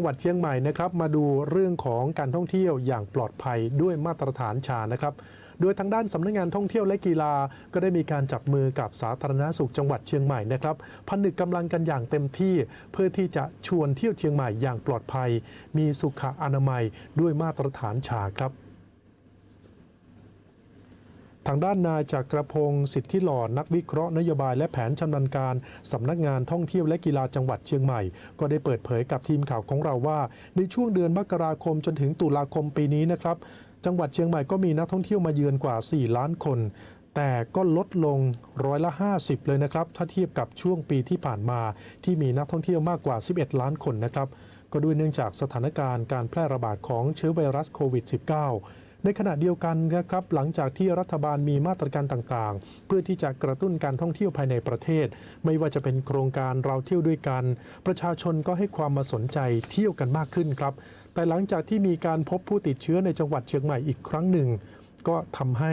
จังหวัดเชียงใหม่นะครับมาดูเรื่องของการท่องเที่ยวอย่างปลอดภัยด้วยมาตรฐานชานะครับ โดยทางด้านสำนักงานท่องเที่ยวและกีฬา ก็ได้มีการจับมือกับสาธารณสุขจังหวัดเชียงใหม่นะครับผนึกกำลังกันอย่างเต็มที่ เพื่อที่จะชวนเที่ยวเชียงใหม่อย่างปลอดภัย มีสุขอนามัยด้วยมาตรฐานชาครับ ทางด้านนายจากกระพงศ์สิทธิหลอดนักวิเคราะห์นโยบายและแผนชำนาญการสำนักงานท่องเที่ยวและกีฬาจังหวัดเชียงใหม่ ก็ได้เปิดเผยกับทีมข่าวของเราว่า ในช่วงเดือนมกราคมจนถึงตุลาคมปีนี้นะครับ จังหวัดเชียงใหม่ก็มีนักท่องเที่ยวมาเยือนกว่า 4 ล้านคน แต่ก็ลดลงร้อยละ 50 เลยนะครับ ถ้าเทียบกับช่วงปีที่ผ่านมา ที่มีนักท่องเที่ยวมากกว่า 11 ล้านคนนะครับ ก็ด้วยเนื่องจากสถานการณ์การแพร่ระบาดของเชื้อไวรัสโควิด -19 ในขณะเดียวกันนะครับหลังจากที่รัฐบาลมีมาตรการต่างๆ เพื่อที่จะกระตุ้นการท่องเที่ยวภายในประเทศ ไม่ว่าจะเป็นโครงการเราเที่ยวด้วยกัน ประชาชนก็ให้ความมาสนใจเที่ยวกันมากขึ้นครับ แต่หลังจากที่มีการพบผู้ติดเชื้อในจังหวัดเชียงใหม่อีกครั้งหนึ่ง ก็ทำให้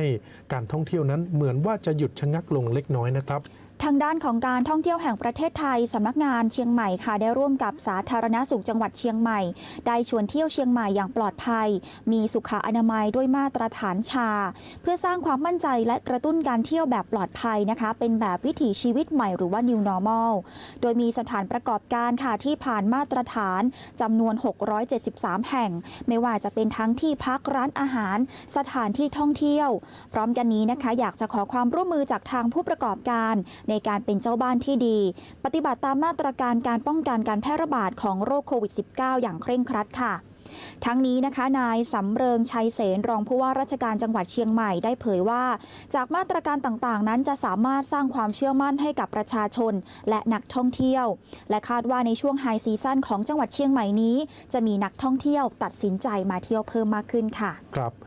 การท่องเที่ยวนั้นเหมือนว่าจะหยุดชะงักลงเล็กน้อยนะครับ ทางด้านของการท่องเที่ยวแห่งประเทศไทยสำนักงานเชียงใหม่ค่ะได้ร่วมกับสาธารณสุขจังหวัดเชียงใหม่ ได้ชวนเที่ยวเชียงใหม่อย่างปลอดภัย มีสุขอนามัยด้วยมาตรฐานชา เพื่อสร้างความมั่นใจและกระตุ้นการเที่ยวแบบปลอดภัยนะคะ เป็นแบบวิถีชีวิตใหม่หรือว่า new normal โดยมีสถานประกอบการค่ะที่ผ่านมาตรฐานจำนวน 673 แห่ง ไม่ว่าจะเป็นทั้งที่พักร้านอาหาร สถานที่ท่องเที่ยว พร้อมกันนี้นะคะ อยากจะขอความร่วมมือจากทางผู้ประกอบการในการเป็นเจ้าบ้านที่ดี ปฏิบัติตามมาตรการการป้องกันการแพร่ระบาดของโรคโควิด -19 อย่างเคร่งครัดค่ะทั้งนี้นะคะ นายสำเริงชัยเสนรองผู้ว่าราชการจังหวัดเชียงใหม่ได้เผยว่า จากมาตรการต่างๆ นั้นจะสามารถสร้างความเชื่อมั่นให้กับประชาชน และนักท่องเที่ยว และคาดว่าในช่วงไฮซีซั่นของจังหวัดเชียงใหม่นี้ จะมีนักท่องเที่ยวตัดสินใจมาเที่ยวเพิ่มมากขึ้นค่ะ ครับ